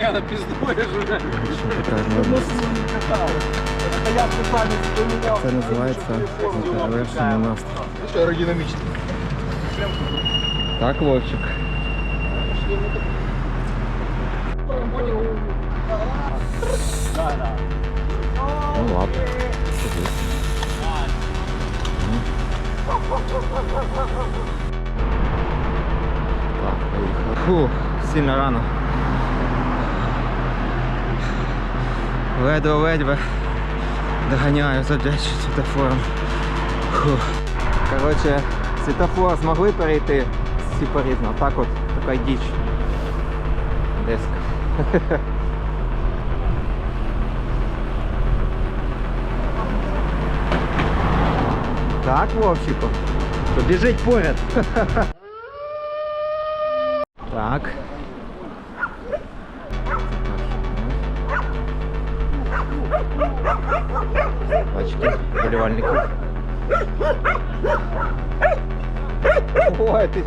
Я напіздуєш уже. Це називається неперевершений настрій. Що аеродинамічно. Так, Вовчик. Ну ладно. Так, поїхали. Фу, сильно рано. Ледве-ледве доганяю за світофором. Фу. Коротше, світофор змогли перейти сепарізно. Так от, така діч. Деска. Так, Вовчику. То біжить поряд. Так. Бачите, болівальників. Ой, ти.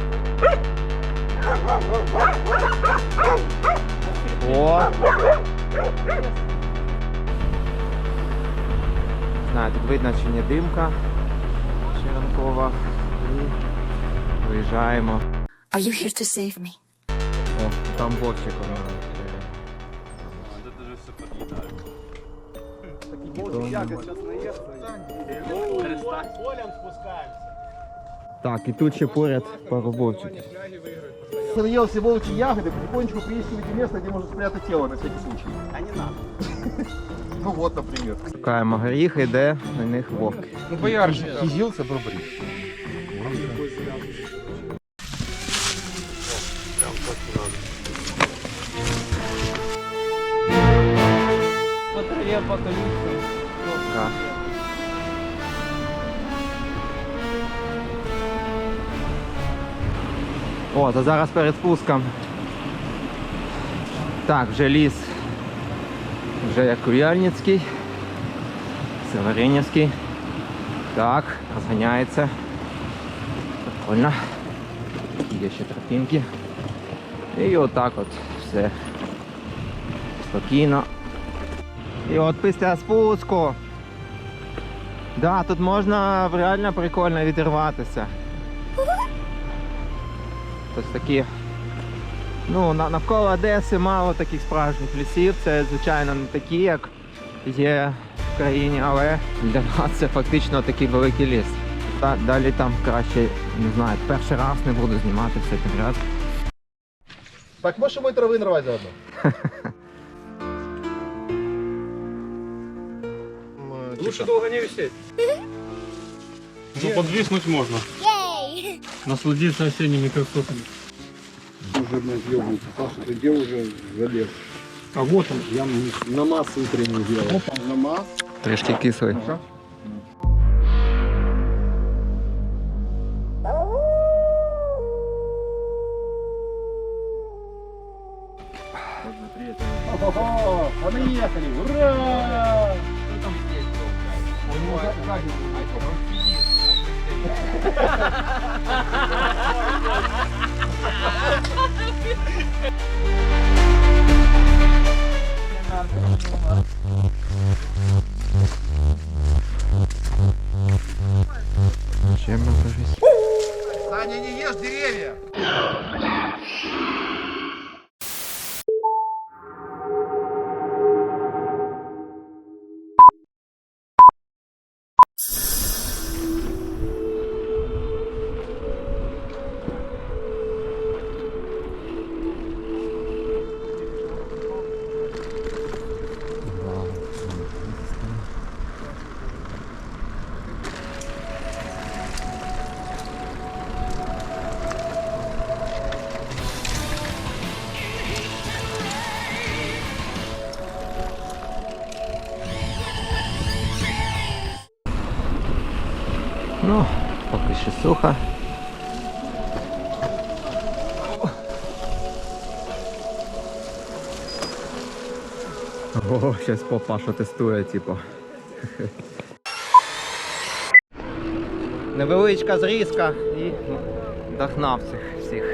О! Знаю, тут видно, чи не димка черенкова. І виїжджаємо. Are you here to save me? О, там боксик воно. Так, і тут ще поряд пару бовчиків. Наелся волчьи ягоды, потихонечку приискивайте место, где можно спрятать тело на всякий случай. А не надо. Ну вот, например. Шукаємо горіхи, де на них вовки. Ну, боярышник. Кизился, бобри. По по колючкам. Так. О, то зараз перед спуском. Так, вже ліс. Вже як Куяльницький. Северинівський. Так, розганяється. Прикольно. Є ще тропінки. І отак от все. Спокійно. І от після спуску. Да, тут можна реально прикольно відірватися. Тобто такі. Ну, навколо Одеси мало таких справжніх лісів. Це, звичайно, не такі, як є в країні, але для нас це фактично такий великий ліс. Та, далі там краще, не знаю, перший раз не буду знімати все підряд. Так, можешь мой травы нарвать заодно? Лучше довго не висеть. Ну, подвиснуть можно. Насладиться осенними красотами. Уже на съебнице. Саша, ты где уже залез? А вот он. Я намаз утренний делал. Опа, намаз. Трешки кислые. Ага. Ого, а мы ехали, ура! Что там здесь? Он уже... Чем покажись? Саня, не ешь деревья! Поки що сухо. О, зараз попаша тестує, типу. Невеличка зрізка і догнав цих всіх.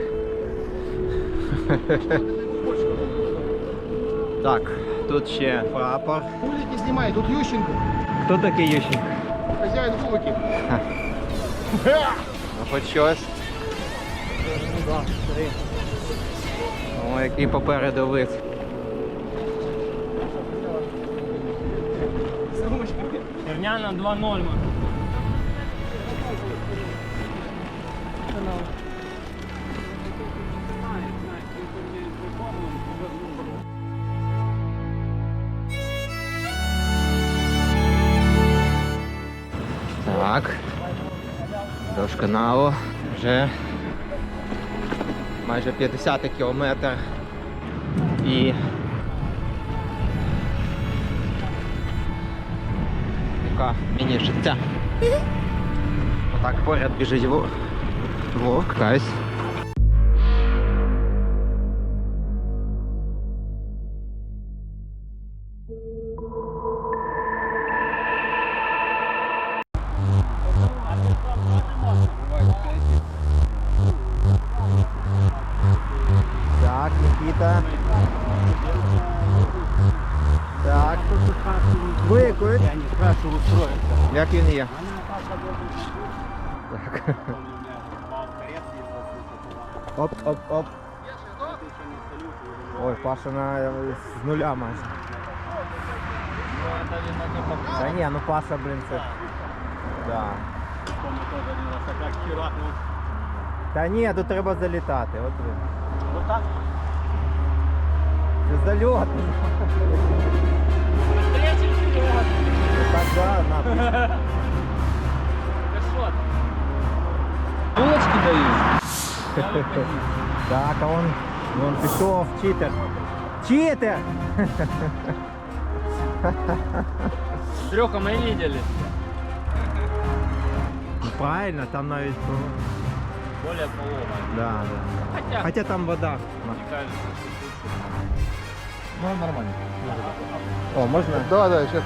Так, тут ще прапор. Улики снимай, тут Ющенко, Хто такий Ющенко? хозяин Кубики. Ну, хоч щось. О, який попереду вид. Черняна 2-0, каналу. Вже майже 50 кілометр. І яка міні-життя. Отак поряд біжить вовк. Вовк, каюсь. Так. Виклик. Я не спрашиваю устроиться. Як він є? Так. Оп, оп, оп. Ой, Паша на з нуля майже. Та ні, ну Паша, блін, це. Да. Та ні, тут треба залітати. От ви. Це зальот. Ну так, да, на. Булочки дают? Так, а он, он пішов, читер. Читер! Треха мы видели. Правильно, там навіть. ну, Более полова. Да, да. Хотя, Хоча там вода. мне кажется, Ну, нормально. О, можна Да, да, сейчас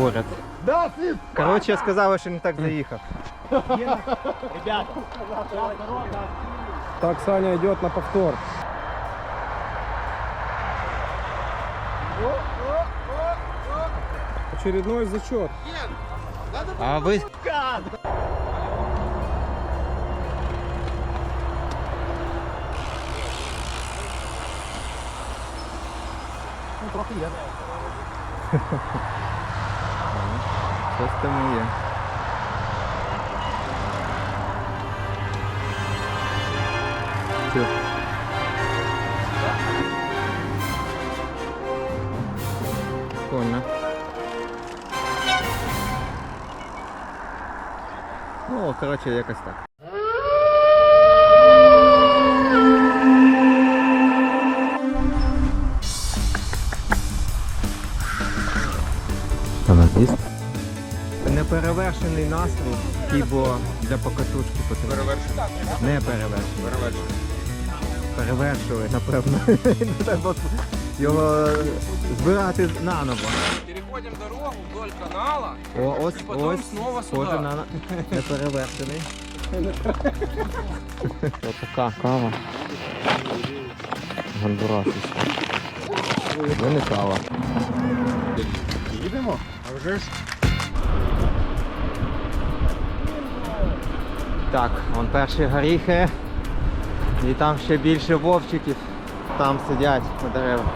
поряд. Да, сын! Коротше, сказали, що не так заїхав. Так Саня идет на повтор. Очередной зачет. А ви. Ну, трохи є. Щось там. Все. Прикольно. Ну, коротше, якось так. Неперевершений настрій, який було для покатушки потрібно. Перевершений? Не перевершений. Перевершений. Перевершили, напевно. Треба його збирати наново. Переходим дорогу вдоль канала. О, ось, І потім ось, знову схоже сюди. на неперевершений. Ось така кава. Гондурасівська. Це не кава. Їдемо? А вже ж. Так, вон перші горіхи. І там ще більше вовчиків. Там сидять на деревах.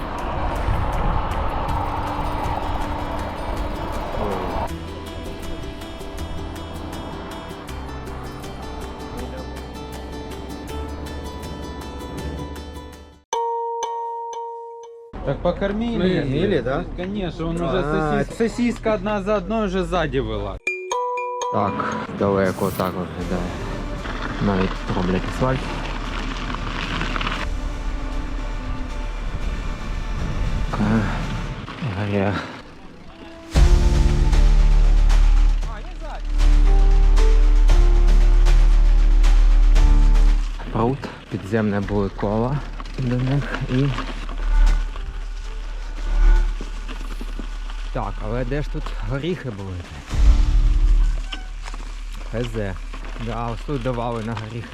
Так покормили. Кормили, да? Конечно, он А, уже сосиска, сосиска одна за одной уже сзади была. Так, далеко так виглядає. Навіть роблять асфальт. Е, Пруд, підземне були кола до них і. Так, але де ж тут горіхи були? ХЗ. Да, ось тут давали на горіхи.